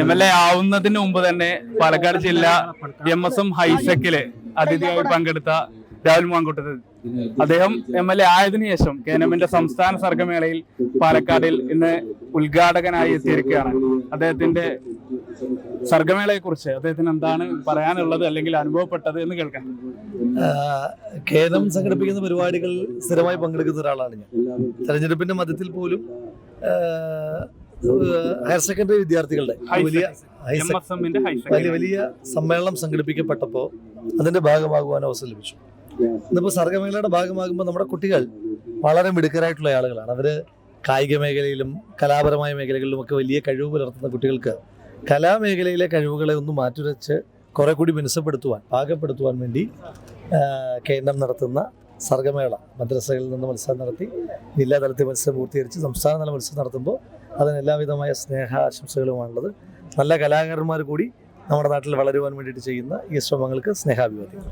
M L A ആവുന്നതിന് മുമ്പ് തന്നെ പാലക്കാട് ജില്ല എം എസ് എം ഹൈസെക്കിൽ അതിഥിയായി പങ്കെടുത്ത രാഹുൽ മാങ്കുട്ടത് അദ്ദേഹം എം എൽ എ ആയതിനു ശേഷം കേനമിന്റെ സംസ്ഥാന സർഗമേളയിൽ പാലക്കാടിൽ ഇന്ന് ഉദ്ഘാടകനായി എത്തിയിരിക്കുകയാണ്. അദ്ദേഹത്തിന്റെ സർഗമേളയെ കുറിച്ച് അദ്ദേഹത്തിന് എന്താണ് പറയാനുള്ളത് അല്ലെങ്കിൽ അനുഭവപ്പെട്ടത് എന്ന് കേൾക്കാം. കേരളം സംഘടിപ്പിക്കുന്ന പരിപാടികൾ സ്ഥിരമായി പങ്കെടുക്കുന്ന ഒരാളാണ് ഞാൻ. തെരഞ്ഞെടുപ്പിന്റെ മധ്യത്തിൽ പോലും ഹയർ സെക്കൻഡറി വിദ്യാർത്ഥികളുടെ വലിയ വലിയ വലിയ സമ്മേളനം സംഘടിപ്പിക്കപ്പെട്ടപ്പോൾ അതിന്റെ ഭാഗമാകുവാൻ അവസരം ലഭിച്ചു. ഇന്നിപ്പോൾ സർഗമേളയുടെ ഭാഗമാകുമ്പോൾ നമ്മുടെ കുട്ടികൾ വളരെ മിടുക്കരായിട്ടുള്ള ആളുകളാണ്. അവർ കായിക മേഖലയിലും കലാപരമായ മേഖലകളിലും ഒക്കെ വലിയ കഴിവ് പുലർത്തുന്ന കുട്ടികൾക്ക് കലാമേഖലയിലെ കഴിവുകളെ ഒന്ന് മാറ്റുരച്ച് കുറെ കൂടി മിനുസപ്പെടുത്തുവാൻ പാകപ്പെടുത്തുവാൻ വേണ്ടി കേന്ദ്രം നടത്തുന്ന സർഗമേള മദ്രസകളിൽ നിന്ന് മത്സരം നടത്തി ജില്ലാ തലത്തിൽ മത്സരം പൂർത്തീകരിച്ച് സംസ്ഥാനതല മത്സരം നടത്തുമ്പോൾ അതിന് എല്ലാവിധമായ സ്നേഹ ആശംസകളുമാണുള്ളത്. നല്ല കലാകാരന്മാർ കൂടി നമ്മുടെ നാട്ടിൽ വളരുവാൻ വേണ്ടിയിട്ട് ചെയ്യുന്ന ഈ ശ്രമങ്ങൾക്ക് സ്നേഹാഭിവാദ്യം.